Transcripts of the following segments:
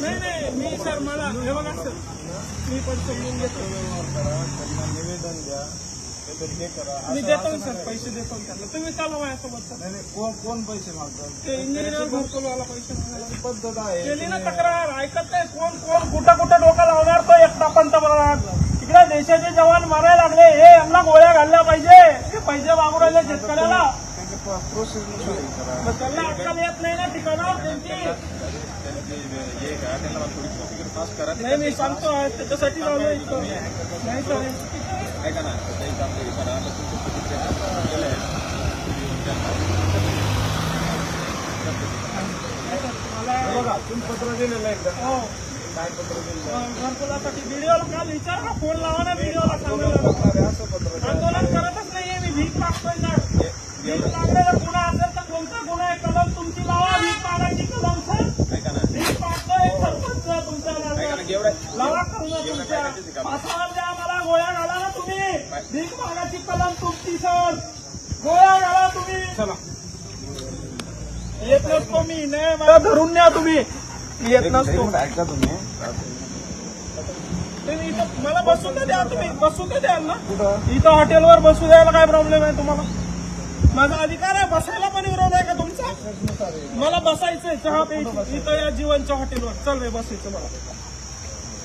नाही नाही मी सर मला हे बघा सर. मी पण समजून घेतो. त्यांना निवेदन द्या काहीतरी हे करा मी देतो सर पैसे देतो त्यांना. तुम्ही माझ्यासोबत सर. नाही नाही कोण कोण पैसे मागतात ते इंजिनियर घरकुलवाला पैसे मागायला त्याची पद्धत आहे केली ना तक्रार ऐकत नाही कोण कोण कुठं कुठं डोकं लावणार तो एकटा पंतप्रधान तिकडे देशाचे जवान मारायला लागले. हे यांना गोळ्या घालल्या पाहिजे. हे पैसे मागू राहिले शेतकऱ्याला. प्रोसेस त्यांना अक्कल येत नाही ना ठिकाणावर त्यांची नाही मी सांगतो त्याच्यासाठी नाही सर ऐका ना बघा तुम्ही पत्र दिलेलं आहे का काय पत्र दिलेलं घरकुलासाठी व्हिडिओला काल विचार ना फोन लावा ना व्हिडिओला सांगायला. असं पत्र आंदोलन करतच नाहीये मी. भीक मागतोय ना. गुन्हा असेल तर कोणता गुन्हा आहे? कलम तुमची लावा कलम सर. ऐका ना. भीक मागतोय सरपंच तुमच्या ऐका ना नावावर. एवढ्या लावा कलम तुमच्या. पासावर द्या मला गोळ्या घाला ना तुम्ही. कलम तुमची सर. गोळ्या घाला तुम्ही. चला. येत नसतो मी नाही मला धरून न्या तुम्ही. येत नसतो. ऐका तुम्ही? मला बसू तर द्या तुम्ही. बसू तर द्याल ना. कुठं? इथं हॉटेलवर बसू द्यायला काय प्रॉब्लेम आहे तुम्हाला? माझा अधिकार आहे बसायला पण विरोध आहे का तुमचा? मला बसायचंय चहा प्यायची इथं या जीवनच्या हॉटेलवर. चल रे बसायचं मला.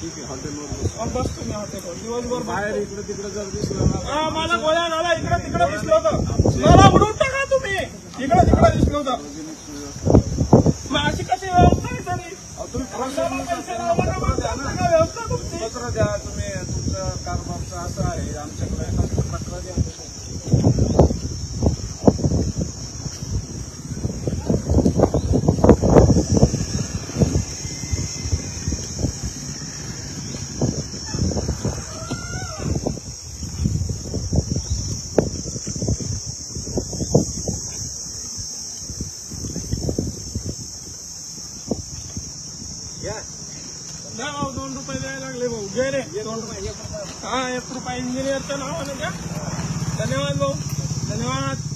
ठीक आहे हॉटेलवर अहो, बसतो मी हॉटेलवर. दिवसभर बाहेर बसतो. इकडे तिकडे जर दिसलं ना मला गोळ्या घाला इकडे तिकडे दिसलं होतं. मला उडून टाका तुम्ही? इकडे तिकडे दिसलं होतं. मग अशी कशी व्यवस्था आहे तरी व्यवस्था तुमची. पत्र द्या तुम्ही तुमचं कारभारचं असं आहे आमच्याकडे पत्र द्या. भाऊ, दोन रुपये द्यायला लागले भाऊ. घे रे दोन रुपये. हा एक रुपया इंजिनियरच्या नावाने द्या धन्यवाद भाऊ. धन्यवाद.